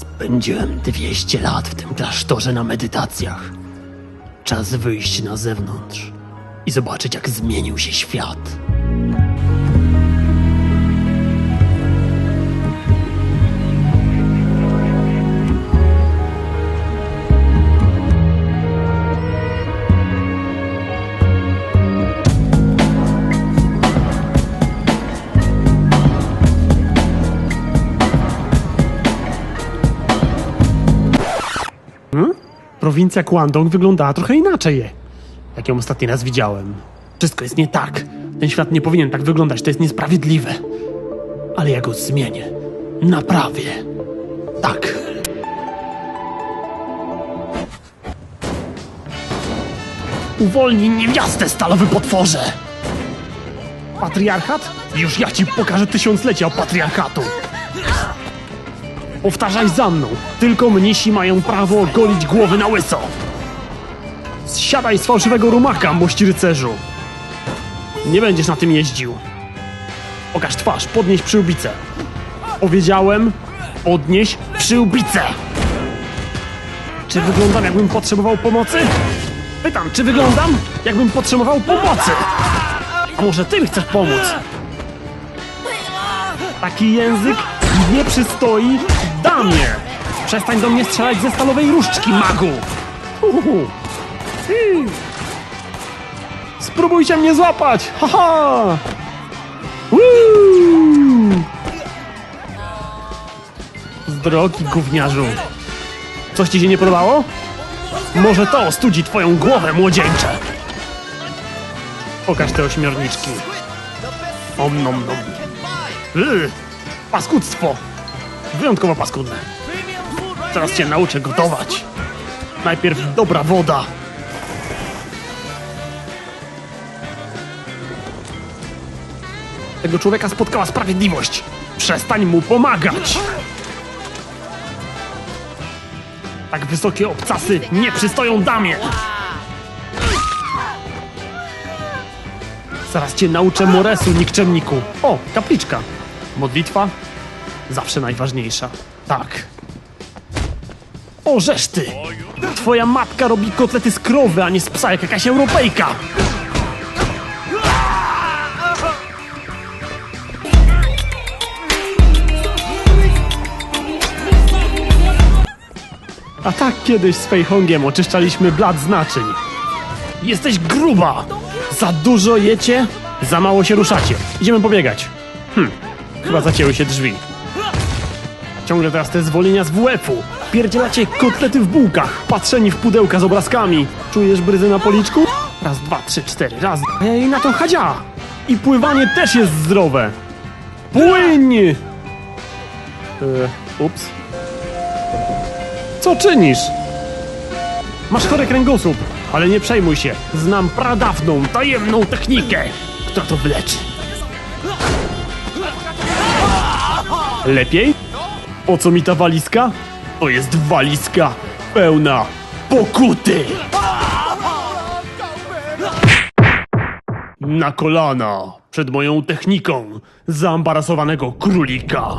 Spędziłem 200 lat w tym klasztorze na medytacjach. Czas wyjść na zewnątrz i zobaczyć, jak zmienił się świat. Prowincja Guangdong wyglądała trochę inaczej, jak ją ostatni raz widziałem. Wszystko jest nie tak. Ten świat nie powinien tak wyglądać, to jest niesprawiedliwe. Ale ja go zmienię. Naprawię. Tak. Uwolnij niewiastę, stalowy potworze! Patriarchat? Już ja ci pokażę tysiąclecia patriarchatu! Powtarzaj za mną. Tylko mnisi mają prawo ogolić głowy na łyso. Zsiadaj z fałszywego rumaka, mości rycerzu. Nie będziesz na tym jeździł. Pokaż twarz, podnieś przyłbicę. Powiedziałem, podnieś przyłbicę. Czy wyglądam, jakbym potrzebował pomocy? Pytam, czy wyglądam, jakbym potrzebował pomocy? A może ty mi chcesz pomóc? Taki język nie przystoi damie! Przestań do mnie strzelać ze stalowej różdżki, magu! Uhu. Spróbujcie mnie złapać! Haha! Z drogi, gówniarzu! Coś ci się nie podobało? Może to ostudzi twoją głowę, młodzieńcze! Pokaż te ośmiorniczki. Om nom nom. Yy, paskudztwo! Wyjątkowo paskudne. Teraz cię nauczę gotować. Najpierw dobra woda. Tego człowieka spotkała sprawiedliwość. Przestań mu pomagać. Tak wysokie obcasy nie przystoją damie. Zaraz cię nauczę Moresu, nikczemniku. O, kapliczka. Modlitwa? Zawsze najważniejsza. Tak. O, ty! Twoja matka robi kotlety z krowy, a nie z psa, jak jakaś Europejka! A tak kiedyś z Fejhongiem oczyszczaliśmy blat z naczyń. Jesteś gruba! Za dużo jecie, za mało się ruszacie. Idziemy pobiegać. Hm, chyba zacięły się drzwi. Ciągle teraz te zwolnienia z WF-u. Pierdzielacie kotlety w bułkach, patrzeni w pudełka z obrazkami. Czujesz bryzę na policzku? Raz, dwa, trzy, cztery, raz. Ej, na to chadzia! I pływanie też jest zdrowe. Płyń! E, ups. Co czynisz? Masz chory kręgosłup, ale nie przejmuj się. Znam pradawną, tajemną technikę, która to wyleczy. Lepiej? Po co mi ta walizka? To jest walizka pełna pokuty! Na kolana przed moją techniką zaambarasowanego królika.